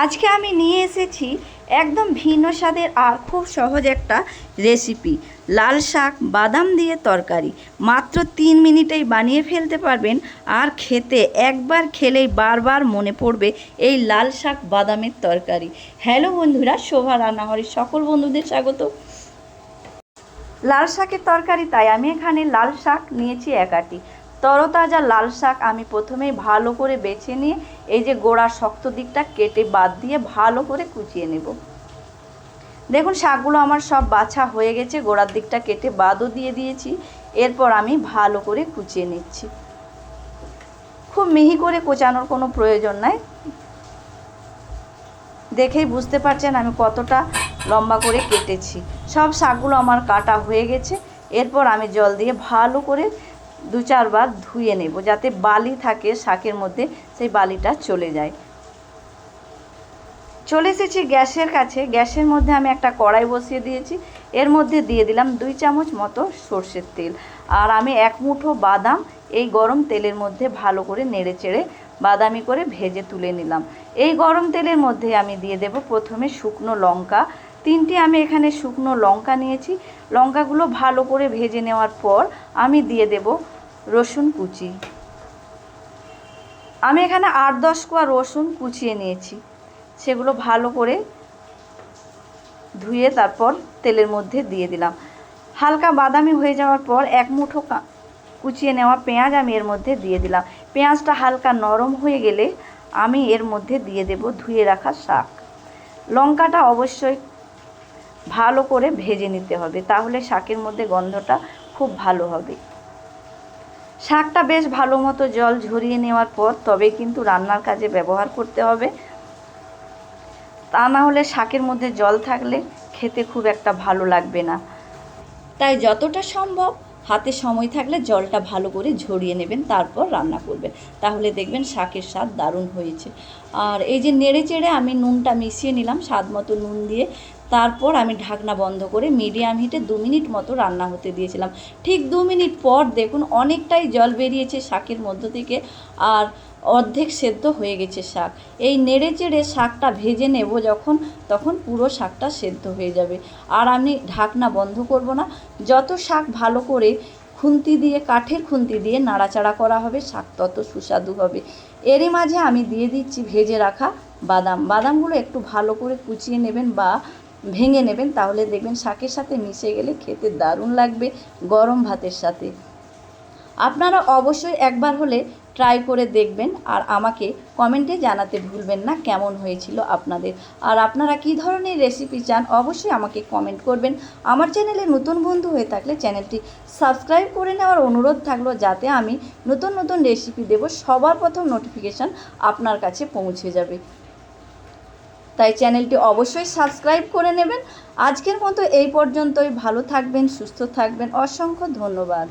আজকে আমি নিয়ে এসেছি একদম ভিন্ন স্বাদের আর খুব সহজ একটা রেসিপি। লাল শাক, বাদাম দিয়ে তরকারি। মাত্র তিন মিনিটেই বানিয়ে ফেলতে পারবেন। আর খেতে একবার খেলেই বারবার মনে পড়বে এই লাল শাক, বাদামের তরকারি। হ্যালো বন্ধুরা, শোভা রান্নাঘরের সকল বন্ধুদের স্বাগত। লাল শাকের তরকারি, তাই আমি এখানে লাল শাক নিয়েছি একাটি তরতাজা লাল শাক আমি প্রথমেই ভালো করে বেছে নিয়ে এই যে গোড়ার শক্ত দিকটা কেটে বাদ দিয়ে ভালো করে কুচিয়ে নেব। দেখুন, শাকগুলো আমার সব বাছা হয়ে গেছে, গোড়ার দিকটা কেটে বাদও দিয়ে দিয়েছি, এরপর আমি ভালো করে কুচিয়ে নিচ্ছি। খুব মিহি করে কোচানোর কোনো প্রয়োজন নাই। দেখেই বুঝতে পারছেন আমি কতটা লম্বা করে কেটেছি। সব শাকগুলো আমার কাটা হয়ে গেছে, এরপর আমি জল দিয়ে ভালো করে দু চারবার ধুয়ে নেব, যাতে বালি থাকে শাকের মধ্যে, সেই বালিটা চলে যায়। চলে এসেছি গ্যাসের কাছে। গ্যাসের মধ্যে আমি একটা কড়াই বসিয়ে দিয়েছি। এর মধ্যে দিয়ে দিলাম দুই চামচ মতো সর্ষের তেল। আর আমি এক মুঠো বাদাম এই গরম তেলের মধ্যে ভালো করে নেড়ে চেড়ে বাদামি করে ভেজে তুলে নিলাম। এই গরম তেলের মধ্যে আমি দিয়ে দেব প্রথমে শুকনো লঙ্কা। তিনটি আমি এখানে শুকনো লঙ্কা নিয়েছি। লঙ্কাগুলো ভালো করে ভেজে নেওয়ার পর আমি দিয়ে দেব রসুন কুচি। আমি এখানে আট দশ কোয়া রসুন কুচিয়ে নিয়েছি। সেগুলো ভালো করে ধুয়ে তারপর তেলের মধ্যে দিয়ে দিলাম। হালকা বাদামি হয়ে যাওয়ার পর এক মুঠো কুচিয়ে নেওয়া পেঁয়াজ আমি এর মধ্যে দিয়ে দিলাম। পেঁয়াজটা হালকা নরম হয়ে গেলে আমি এর মধ্যে দিয়ে দেব ধুয়ে রাখা শাক। লঙ্কাটা অবশ্যই ভালো করে ভেজে নিতে হবে, তাহলে শাকের মধ্যে গন্ধটা খুব ভালো হবে। শাকটা বেশ ভালো মতো জল ঝরিয়ে নেওয়ার পর তবে কিন্তু রান্নার কাজে ব্যবহার করতে হবে। তা না হলে শাকের মধ্যে জল থাকলে খেতে খুব একটা ভালো লাগবে না। তাই যতটা সম্ভব হাতে সময় থাকলে জলটা ভালো করে ঝরিয়ে নেবেন, তারপর রান্না করবেন। তাহলে দেখবেন শাকের স্বাদ দারুণ হয়েছে। আর এই যে নেড়ে চেড়ে আমি নুনটা মিশিয়ে নিলাম, স্বাদ মতো নুন দিয়ে তারপর আমি ঢাকনা বন্ধ করে মিডিয়াম হিটে দু মিনিট মতো রান্না হতে দিয়েছিলাম। ঠিক দু মিনিট পর দেখুন অনেকটাই জল বেরিয়েছে শাকের মধ্য থেকে আর অর্ধেক সেদ্ধ হয়ে গেছে শাক। এই নেড়ে চেড়ে শাকটা ভেজে নেব যখন, তখন পুরো শাকটা সেদ্ধ হয়ে যাবে। আর আমি ঢাকনা বন্ধ করব না। যত শাক ভালো করে খুন্তি দিয়ে, কাঠের খুন্তি দিয়ে নাড়াচাড়া করা হবে, শাক তত সুস্বাদু হবে। এরই মাঝে আমি দিয়ে দিচ্ছি ভেজে রাখা বাদাম। বাদামগুলো একটু ভালো করে কুচিয়ে নেবেন বা ভেঙে নেবেন, তাহলে দেখবেন শাকের সাথে মিশে গেলে খেতে দারুণ লাগবে গরম ভাতের সাথে। আপনারা অবশ্যই একবার হলে ট্রাই করে দেখবেন আর আমাকে কমেন্টে জানাতে ভুলবেন না কেমন হয়েছিল আপনাদের। আর আপনারা কী ধরনের রেসিপি চান অবশ্যই আমাকে কমেন্ট করবেন। আমার চ্যানেলে নতুন বন্ধু হয়ে থাকলে চ্যানেলটি সাবস্ক্রাইব করে নেওয়ার অনুরোধ থাকল যাতে আমি নতুন নতুন রেসিপি দেব, সবার প্রথম নোটিফিকেশান আপনার কাছে পৌঁছে যাবে। তাই চ্যানেলটি অবশ্যই সাবস্ক্রাইব করে নেবেন। আজকের মতো এই পর্যন্তই। ভালো থাকবেন, সুস্থ থাকবেন। অসংখ্য ধন্যবাদ।